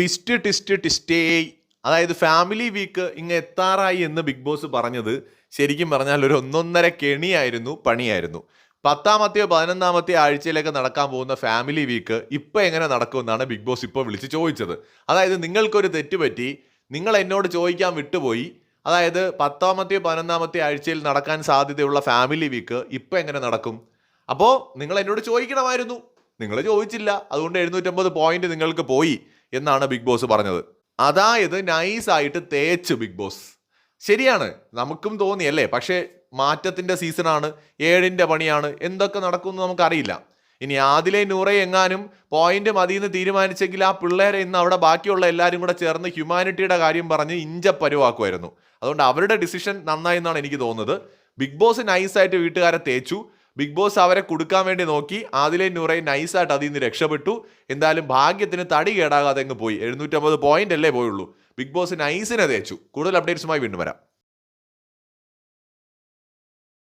Twist twist ട്വിസ്റ്റേ അതായത് family week ഇങ്ങ് എത്താറായി എന്ന് ബിഗ് ബോസ് പറഞ്ഞത് ശരിക്കും പറഞ്ഞാൽ ഒരു ഒന്നൊന്നര കെണിയായിരുന്നു പണിയായിരുന്നു. പത്താമത്തെയോ പതിനൊന്നാമത്തെയോ ആഴ്ചയിലേക്ക് നടക്കാൻ പോകുന്ന ഫാമിലി വീക്ക് ഇപ്പം എങ്ങനെ നടക്കുമെന്നാണ് ബിഗ് ബോസ് ഇപ്പോൾ വിളിച്ച് ചോദിച്ചത്. അതായത് നിങ്ങൾക്കൊരു തെറ്റ് പറ്റി നിങ്ങൾ എന്നോട് ചോദിക്കാൻ വിട്ടുപോയി. അതായത് പത്താമത്തെയോ പതിനൊന്നാമത്തെയോ ആഴ്ചയിൽ നടക്കാൻ സാധ്യതയുള്ള ഫാമിലി വീക്ക് ഇപ്പം എങ്ങനെ നടക്കും? അപ്പോൾ നിങ്ങൾ എന്നോട് ചോദിക്കണമായിരുന്നു. നിങ്ങൾ ചോദിച്ചില്ല. അതുകൊണ്ട് എഴുന്നൂറ്റമ്പത് പോയിന്റ് നിങ്ങൾക്ക് പോയി. എന്നാണ് ബിഗ് ബോസ് പറഞ്ഞത്. അതായത് നൈസായിട്ട് തേച്ച് ബിഗ് ബോസ്. ശരിയാണ് നമുക്കും തോന്നി അല്ലേ? പക്ഷേ മാറ്റത്തിന്റെ സീസണാണ് ഏഴിന്റെ പണിയാണ് എന്തൊക്കെ നടക്കുമെന്ന് നമുക്കറിയില്ല. ഇനി ആദിലെ നൂറെ എങ്ങാനും പോയിന്റ് മതിയെന്ന് തീരുമാനിച്ചെങ്കിൽ ആ പിള്ളേരെ ഇന്ന് അവിടെ ബാക്കിയുള്ള എല്ലാവരും കൂടെ ചേർന്ന് ഹ്യൂമാനിറ്റിയുടെ കാര്യം പറഞ്ഞ് ഇഞ്ച പരുവാക്കുമായിരുന്നു. അതുകൊണ്ട് അവരുടെ ഡിസിഷൻ നന്നായി എന്നാണ് എനിക്ക് തോന്നുന്നത്. ബിഗ് ബോസ് നൈസായിട്ട് വീട്ടുകാരെ തേച്ചു. ബിഗ് ബോസ് അവരെ കൊടുക്കാൻ വേണ്ടി നോക്കി. ആദിലെ നൂറെ നൈസായിട്ട് അതിൽ നിന്ന് രക്ഷപ്പെട്ടു. എന്തായാലും ഭാഗ്യത്തിന് തടി കേടാകാതെ അങ്ങ് പോയി. എഴുന്നൂറ്റമ്പത് പോയിന്റ് അല്ലേ പോയുള്ളൂ. ബിഗ് ബോസ് നൈസിനെ തേച്ചു. കൂടുതൽ അപ്ഡേറ്റ്സുമായി വീണ്ടും വരാം.